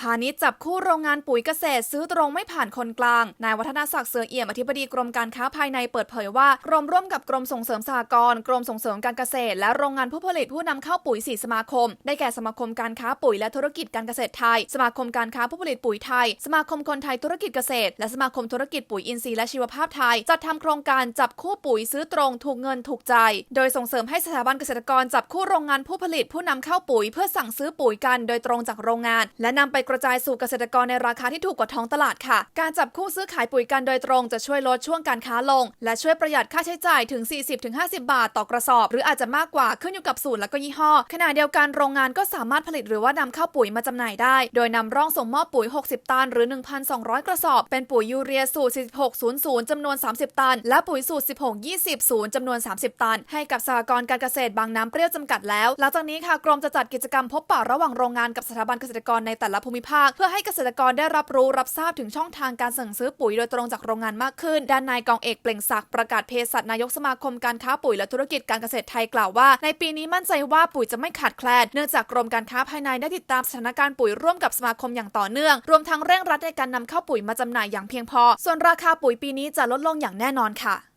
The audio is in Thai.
พาณิชย์จับคู่โรงงานปุ๋ยเกษตร ซื้อตรงไม่ผ่านคนกลาง นายวัฒนาศักดิ์เสือเอี่ยมอธิบดีกรมการค้าภายในเปิดเผยว่ากรมร่วมกับกรมส่งเสริมสหกรณ์กรมส่งเสริมการเกษตร และโรงงานผู้ผลิตผู้นำเข้าปุ๋ย4สมาคม ได้แก่สมาคมการค้าปุ๋ยและธุรกิจการเกษตรไทย สมาคมการค้าผู้ผลิตปุ๋ยไทย สมาคมคนไทยธุรกิจเกษตร และสมาคมธุรกิจปุ๋ยอินทรีย์และชีวภาพไทย จัดทำโครงการจับคู่ปุ๋ยซื้อตรงถูกเงินถูกใจ โดยส่งเสริมให้สถาบันเกษตรกรจับคู่โรงงานผู้ผลิตผู้นำเข้าปุ๋ยเพื่อสั่งซื้อปุ๋ยกัน โดยตรงจากโรงงาน และนำไปกระจายสู่เกษตรกรในราคาที่ถูกกว่าท้องตลาดค่ะ การจับคู่ซื้อขายปุ๋ยกันโดยตรงจะช่วยลดช่วงการค้าลง และช่วยประหยัดค่าใช้จ่ายถึง 40-50 บาทต่อกระสอบ หรืออาจจะมากกว่าขึ้นอยู่กับสูตรและก็ยี่ห้อ ขณะเดียวกันโรงงานก็สามารถผลิตหรือว่านำเข้าปุ๋ยมาจำหน่ายได้ โดยนำร่องส่งมอบปุ๋ย 60 ตันหรือ 1,200 กระสอบ เป็นปุ๋ยยูเรียสูตร 4600จำนวน 30 ตัน และปุ๋ยสูตร 1620จำนวน 30 ตัน ให้กับสหกรณ์การเกษตรบางน้ำเปรี้ยวจำกัดแล้ว หลังจากนี้ค่ะกรมจะจัดกิจกรรมพบปะระหว่างโรงงานกับสถาบันเกษตรกรในแต่ละภูมิภาค เพื่อให้เกษตรกรได้รับรู้รับทราบถึงช่องทางการสั่งซื้อปุ๋ยโดยตรงจากโรงงานมากขึ้น ด้านนายกองเอกเปล่งศักดิ์ประกาศเภสัชนายกสมาคมการค้าปุ๋ยและธุรกิจการเกษตรไทยกล่าวว่า ในปีนี้มั่นใจว่าปุ๋ยจะไม่ขาดแคลนเนื่องจากกรมการค้าภายในได้ติดตามสถานการณ์ปุ๋ยร่วมกับสมาคมอย่างต่อเนื่อง รวมทั้งเร่งรัดในการนำเข้าปุ๋ยมาจำหน่ายอย่างเพียงพอ ส่วนราคาปุ๋ยปีนี้จะลดลงอย่างแน่นอนค่ะ